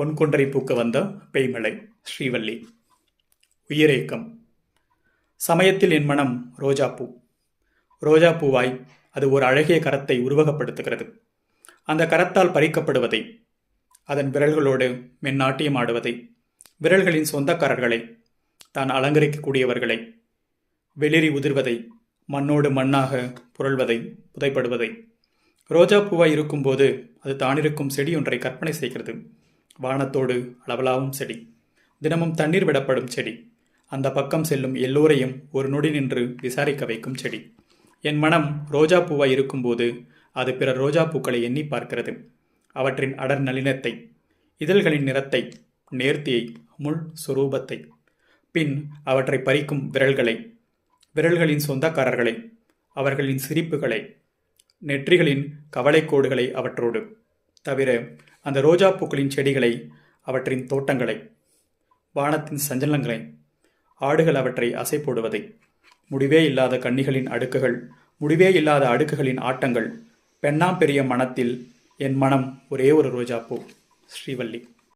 பொன்கொன்றை பூக்க வந்த பெய்மலை ஸ்ரீவள்ளி உயிரேக்கம். சமயத்தில் என் மனம் ரோஜாப்பூ. ரோஜாப்பூவாய் அது ஒரு அழகிய கரத்தை உருவகப்படுத்துகிறது. அந்த கரத்தால் பறிக்கப்படுவதை அதன் விரல்களோடு மென்னாட்டியம் ஆடுவதை விரல்களின் சொந்தக்காரர்களை தான் அலங்கரிக்கக்கூடியவர்களை வெளிரி உதிர்வதை மண்ணோடு மண்ணாக புரள்வதை புதைப்படுவதை ரோஜா பூவாய் இருக்கும்போது அது தானிருக்கும் செடி ஒன்றை கற்பனை செய்கிறது. வானத்தோடு அளவலாவும் செடி. தினமும் தண்ணீர் விடப்படும் செடி. அந்த பக்கம் செல்லும் எல்லோரையும் ஒரு நொடி நின்று விசாரிக்க வைக்கும் செடி. என் மனம் ரோஜா பூவாய் இருக்கும்போது அது பிற ரோஜா பூக்களை எண்ணி பார்க்கிறது. அவற்றின் அடர் நளினத்தை இதழ்களின் நிறத்தை நேர்த்தியை முள் சுரூபத்தை. பின் அவற்றை பறிக்கும் விரல்களை விரல்களின் சொந்தக்காரர்களை அவர்களின் சிரிப்புகளை நெற்றிகளின் கவலைக்கோடுகளை அவற்றோடு. தவிர அந்த ரோஜா பூக்களின் செடிகளை அவற்றின் தோட்டங்களை வானத்தின் சஞ்சலங்களை ஆடுகள் அவற்றை அசை போடுவதை முடிவே இல்லாத கன்னிகளின் அடுக்குகள் முடிவே இல்லாத அடுக்குகளின் ஆட்டங்கள் பெண்ணாம் பெரிய மனத்தில் என் மனம் ஒரே ஒரு ரோஜாப்பூ. ஸ்ரீவல்லி.